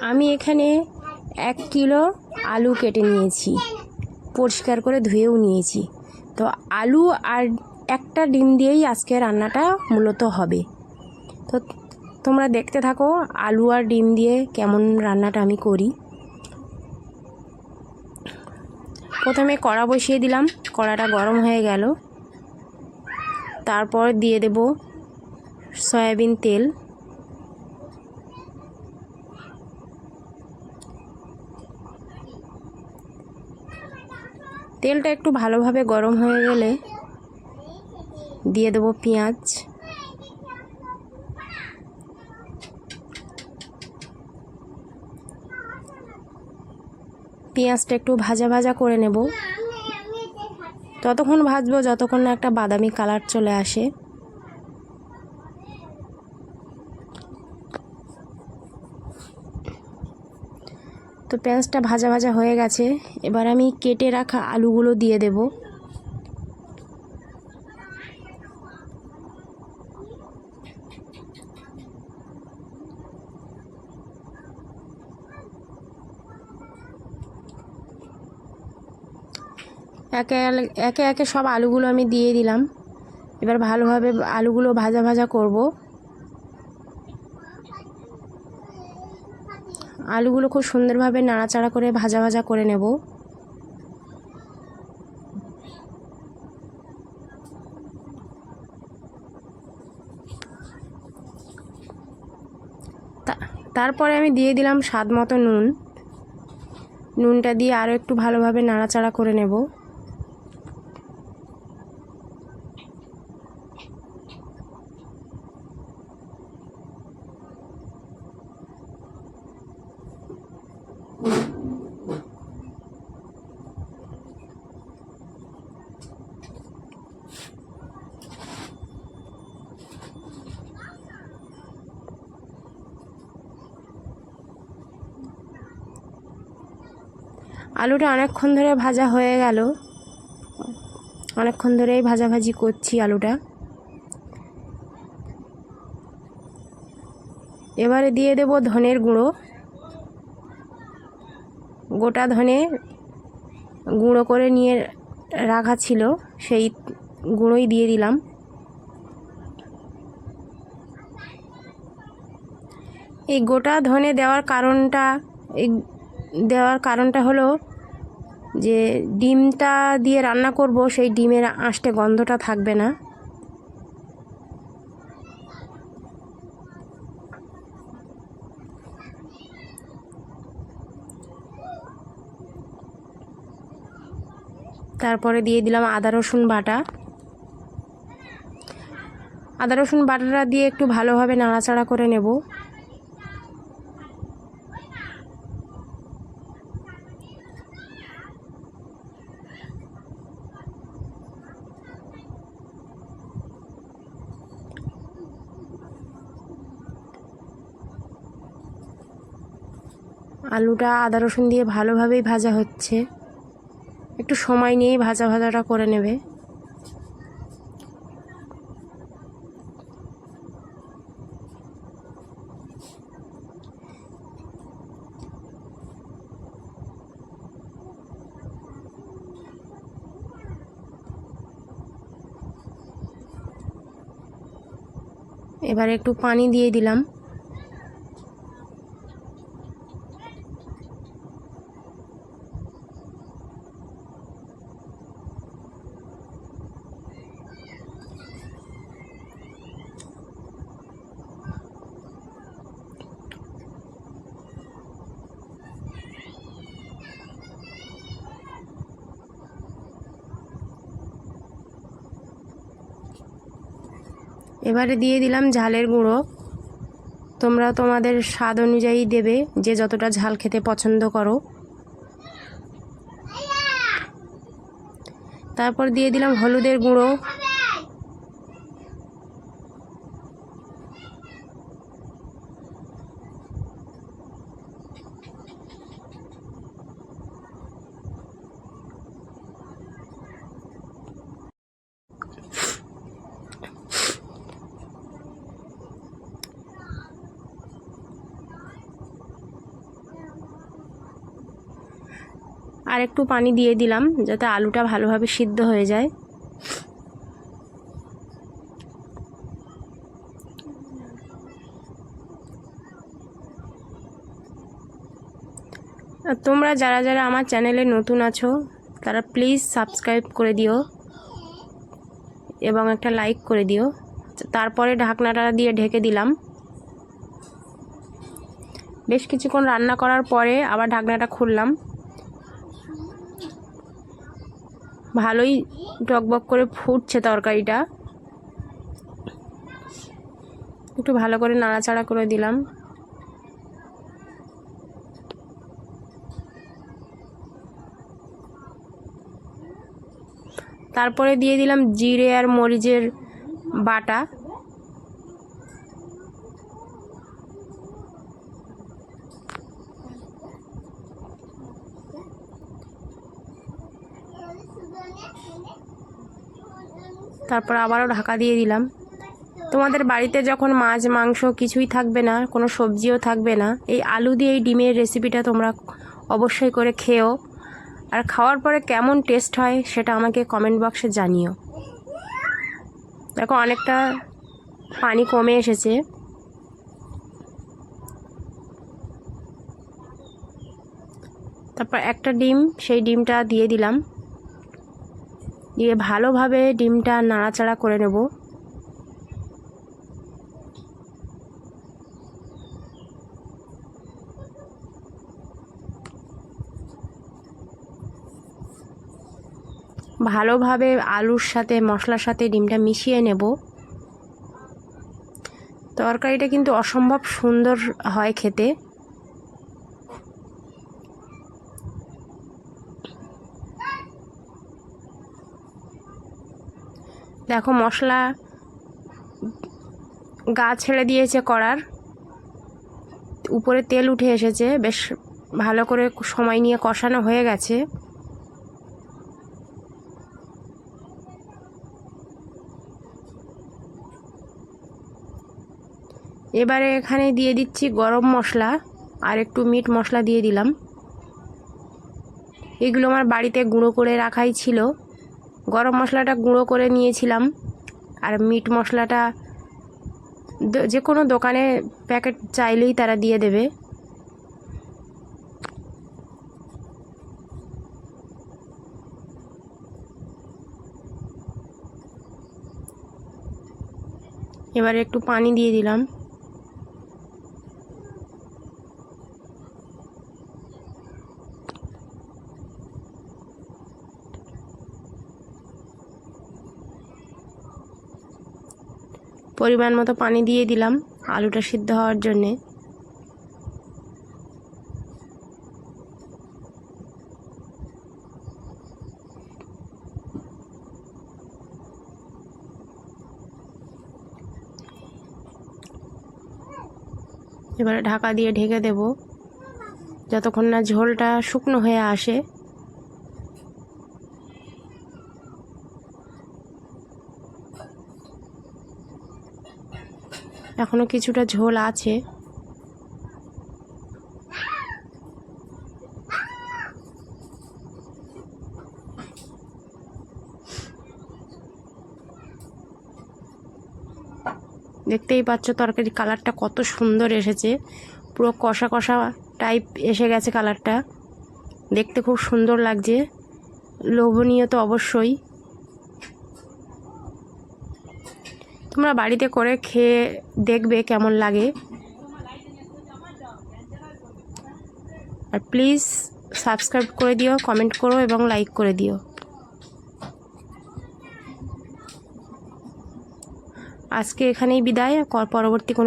আমি এখানে এক কিলো আলু কেটে নিয়েছি। পরিষ্কার করে ধুয়েও নিয়েছি। তো আলু আর একটা ডিম দিয়েই আজকে রান্নাটা মূলত হবে। তো তোমরা দেখতে থাকো আলু আর ডিম দিয়ে কেমন রান্নাটা আমি করি। প্রথমে কড়া বসিয়ে দিলাম। কড়াটা গরম হয়ে গেল। তারপর দিয়ে দেব সয়াবিন তেল। তেলটা একটু ভালোভাবে গরম হয়ে গেলে দিয়ে দেবো পেঁয়াজ। পেঁয়াজটা একটু ভাজা ভাজা করে নেব। ততক্ষণ ভাজবো, যতক্ষণ না একটা বাদামি কালার চলে আসে। তো পেঁয়াজটা ভাজা ভাজা হয়ে গেছে। এবার আমি কেটে রাখা আলুগুলো দিয়ে দেব। একে একে একে সব আলুগুলো আমি দিয়ে দিলাম। এবার ভালোভাবে আলুগুলো ভাজা ভাজা করব। আলুগুলো খুব সুন্দরভাবে নাড়াচাড়া করে ভাজা ভাজা করে নেব। তারপরে আমি দিয়ে দিলাম স্বাদ মতো নুন। নুনটা দিয়ে আরও একটু ভালোভাবে নাড়াচাড়া করে নেব। আলুটা অনেকক্ষণ ধরে ভাজা হয়ে গেল। অনেকক্ষণ ধরেই ভাজাভাজি করছি আলুটা। এবারে দিয়ে দেব ধনের গুঁড়ো। গোটা ধনে গুঁড়ো করে নিয়ে রাখা ছিল, সেই গুঁড়োই দিয়ে দিলাম। এই গোটা ধনে দেওয়ার কারণটা, এই দেওয়ার কারণটা হলো যে ডিমটা দিয়ে রান্না করব, সেই ডিমের আঁশটে গন্ধটা থাকবে না। তারপরে দিয়ে দিলাম আদা রসুন বাটা। আদা রসুন বাটাটা দিয়ে একটু ভালোভাবে নাড়াচাড়া করে নেব। আলুটা আদা রসুন দিয়ে ভালোভাবেই ভাজা হচ্ছে। একটু সময় নিয়েই ভাজা ভাজাটা করে নেবে। এবার একটু পানি দিয়ে দিলাম। এবারে দিয়ে দিলাম ঝালের গুঁড়ো। তোমরা তোমাদের স্বাদ অনুযায়ী দেবে, যে যতটা ঝাল খেতে পছন্দ করো। তারপর দিয়ে দিলাম হলুদের গুঁড়ো। আর একটু পানি দিয়ে দিলাম যাতে আলুটা ভালোভাবে সিদ্ধ হয়ে যায়। তোমরা যারা যারা আমার চ্যানেলে নতুন আছো, তারা প্লিজ সাবস্ক্রাইব করে দিও এবং একটা লাইক করে দিও। তারপরে ঢাকনাটা দিয়ে ঢেকে দিলাম। বেশ কিছুক্ষণ রান্না করার পরে আবার ঢাকনাটা খুললাম। ভালোই টকবক করে ফুটছে তরকারিটা। একটু ভালো করে নাড়াচাড়া করে দিলাম। তারপরে দিয়ে দিলাম জিরে আর মরিচের বাটা। তারপর আবারও ঢাকা দিয়ে দিলাম। তোমাদের বাড়িতে যখন মাছ, মাংস কিছুই থাকবে না, কোনো সবজিও থাকবে না, এই আলু দিয়ে এই ডিমের রেসিপিটা তোমরা অবশ্যই করে খেও। আর খাওয়ার পরে কেমন টেস্ট হয় সেটা আমাকে কমেন্ট বক্সে জানিও। দেখো, অনেকটা পানি কমে এসেছে। তারপর একটা ডিম, সেই ডিমটা দিয়ে দিলাম। দিয়ে ভালোভাবে ডিমটা নাড়াচাড়া করে নেব। ভালোভাবে আলুর সাথে, মশলার সাথে ডিমটা মিশিয়ে নেব। তরকারিটা কিন্তু অসম্ভব সুন্দর হয় খেতে। দেখো মশলা গা ছেড়ে দিয়েছে কড়ার। উপরে তেল উঠে এসেছে। বেশ ভালো করে সময় নিয়ে কষানো হয়ে গেছে। এবারে এখানে দিয়ে দিচ্ছি গরম মশলা আর একটু মিট মশলা দিয়ে দিলাম। এগুলো আমার বাড়িতে গুঁড়ো করে রাখাই ছিল। গরম মশলাটা গুঁড়ো করে নিয়েছিলাম আর মিট মশলাটা যে কোনো দোকানে প্যাকেট চাইলেই তারা দিয়ে দেবে। এবারে একটু পানি দিয়ে দিলাম। পরিমাণ মতো পানি দিয়ে দিলাম আলুটা সিদ্ধ হওয়ার জন্যে। এবারে ঢাকা দিয়ে ঢেকে দেব। যতক্ষণ না ঝোলটা শুকনো হয়ে আসে এখনও কিছুটা ঝোল আছে। দেখতেই পাচ্ছ তরকারি কালারটা কত সুন্দর এসেছে। পুরো কষা কষা টাইপ এসে গেছে কালারটা। দেখতে খুব সুন্দর লাগছে। লোভনীয় তো অবশ্যই। তোমরা বাড়িতে করে খেয়ে দেখবে কেমন লাগে। আর প্লিজ সাবস্ক্রাইব করে দিও কমেন্ট করো এবং লাইক করে দিও। আজকে এখানেই বিদায় পরবর্তী কোনো